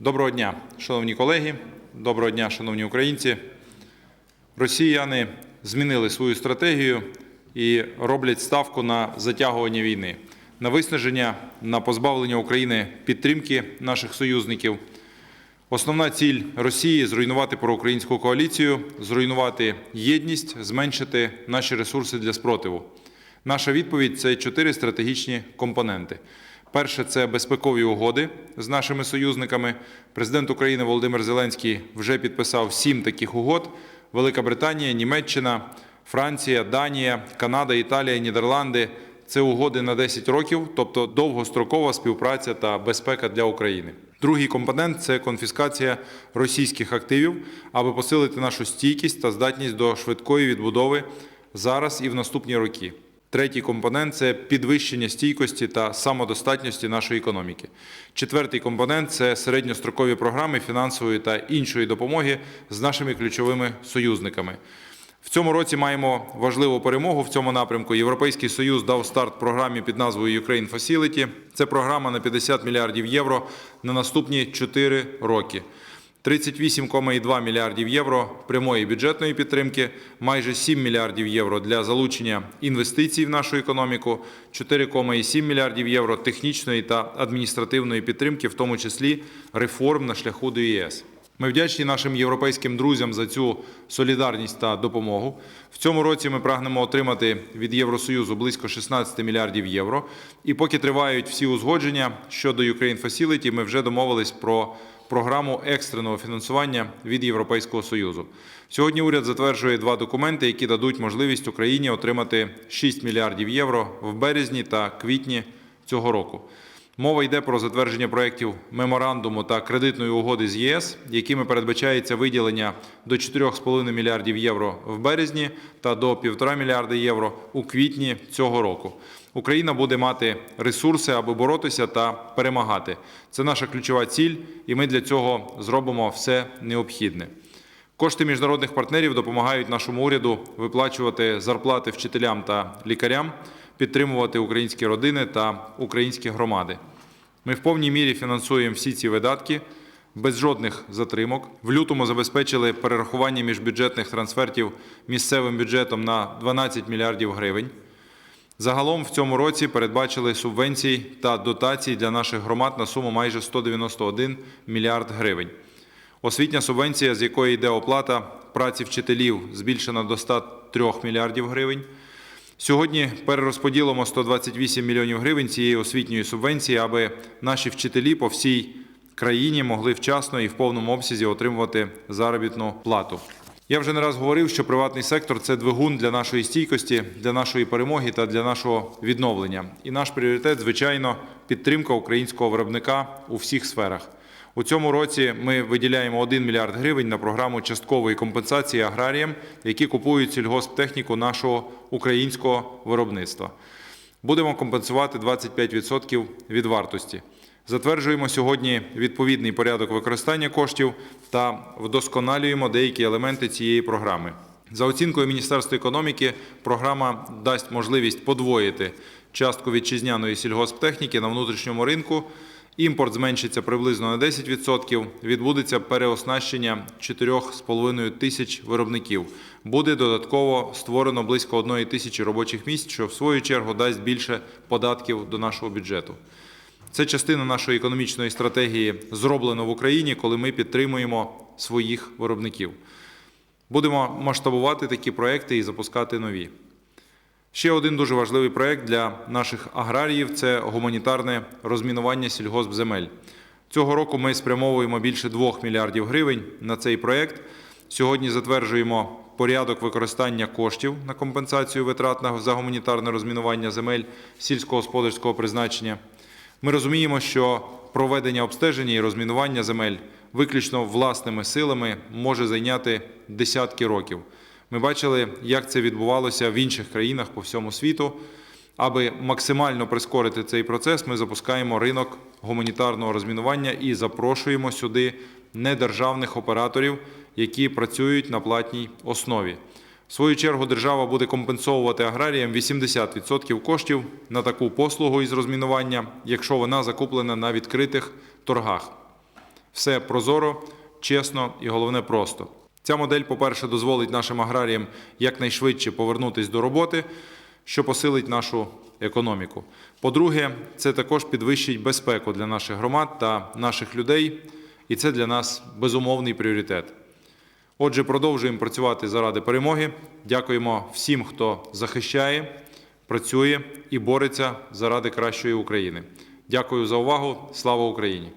Доброго дня, шановні колеги, доброго дня, шановні українці. Росіяни змінили свою стратегію і роблять ставку на затягування війни, на виснаження, на позбавлення України підтримки наших союзників. Основна ціль Росії зруйнувати проукраїнську коаліцію, зруйнувати єдність, зменшити наші ресурси для спротиву. Наша відповідь це чотири стратегічні компоненти. Перше це безпекові угоди з нашими союзниками. Президент України Володимир Зеленський вже підписав сім таких угод: Велика Британія, Німеччина, Франція, Данія, Канада, Італія, Нідерланди. Це угоди на 10 років, тобто довгострокова співпраця та безпека для України. Другий компонент це конфіскація російських активів, аби посилити нашу стійкість та здатність до швидкої відбудови зараз і в наступні роки. Третій компонент це підвищення стійкості та самодостатності нашої економіки. Четвертий компонент це середньострокові програми фінансової та іншої допомоги з нашими ключовими союзниками. В цьому році маємо важливу перемогу в цьому напрямку. Європейський союз дав старт програмі під назвою Ukraine Facility. Це програма на 50 мільярдів євро на наступні 4 роки. 38,2 мільярдів євро прямої бюджетної підтримки, майже 7 мільярдів євро для залучення інвестицій в нашу економіку, 4,7 мільярдів євро технічної та адміністративної підтримки, в тому числі реформ на шляху до ЄС. Ми вдячні нашим європейським друзям за цю солідарність та допомогу. В цьому році ми прагнемо отримати від Євросоюзу близько 16 мільярдів євро. І поки тривають всі узгодження щодо Ukraine Facility, ми вже домовились про програму екстреного фінансування від Європейського союзу. Сьогодні уряд затверджує два документи, які дадуть можливість Україні отримати 6 мільярдів євро в березні та квітні цього року. Мова йде про затвердження проєктів меморандуму та кредитної угоди з ЄС, якими передбачається виділення до 4,5 мільярдів євро в березні та до 1,5 мільярда євро у квітні цього року. Україна буде мати ресурси, аби боротися та перемагати. Це наша ключова ціль, і ми для цього зробимо все необхідне. Кошти міжнародних партнерів допомагають нашому уряду виплачувати зарплати вчителям та лікарям, підтримувати українські родини та українські громади. Ми в повній мірі фінансуємо всі ці видатки без жодних затримок. В лютому забезпечили перерахування міжбюджетних трансфертів місцевим бюджетом на 12 мільярдів гривень. Загалом в цьому році передбачили субвенцій та дотацій для наших громад на суму майже 191 мільярд гривень. Освітня субвенція, з якої йде оплата праці вчителів, збільшена до 103 мільярдів гривень. Сьогодні перерозподілимо 128 мільйонів гривень цієї освітньої субвенції, аби наші вчителі по всій країні могли вчасно і в повному обсязі отримувати заробітну плату. Я вже не раз говорив, що приватний сектор це двигун для нашої стійкості, для нашої перемоги та для нашого відновлення. І наш пріоритет, звичайно, підтримка українського виробника у всіх сферах. У цьому році ми виділяємо 1 мільярд гривень на програму часткової компенсації аграріям, які купують сільгосптехніку нашого українського виробництва. Будемо компенсувати 25% від вартості. Затверджуємо сьогодні відповідний порядок використання коштів та вдосконалюємо деякі елементи цієї програми. За оцінкою Міністерства економіки, програма дасть можливість подвоїти частку вітчизняної сільгосптехніки на внутрішньому ринку. Імпорт зменшиться приблизно на 10%, відбудеться переоснащення 4,5 тисяч виробників. Буде додатково створено близько 1 тисячі робочих місць, що в свою чергу дасть більше податків до нашого бюджету. Це частина нашої економічної стратегії зроблено в Україні, коли ми підтримуємо своїх виробників. Будемо масштабувати такі проекти і запускати нові. Ще один дуже важливий проект для наших аграріїв це гуманітарне розмінування сільгоспземель. Цього року ми спрямовуємо більше 2 мільярдів гривень на цей проект. Сьогодні затверджуємо порядок використання коштів на компенсацію витрат за гуманітарне розмінування земель сільськогосподарського призначення. Ми розуміємо, що проведення обстеження і розмінування земель виключно власними силами може зайняти десятки років. Ми бачили, як це відбувалося в інших країнах по всьому світу. Аби максимально прискорити цей процес, ми запускаємо ринок гуманітарного розмінування і запрошуємо сюди недержавних операторів, які працюють на платній основі. В свою чергу держава буде компенсовувати аграріям 80% коштів на таку послугу із розмінування, якщо вона закуплена на відкритих торгах. Все прозоро, чесно і головне просто. Ця модель, по-перше, дозволить нашим аграріям якнайшвидше повернутися до роботи, що посилить нашу економіку. По-друге, це також підвищить безпеку для наших громад та наших людей, і це для нас безумовний пріоритет. Отже, продовжуємо працювати заради перемоги. Дякуємо всім, хто захищає, працює і бореться заради кращої України. Дякую за увагу. Слава Україні!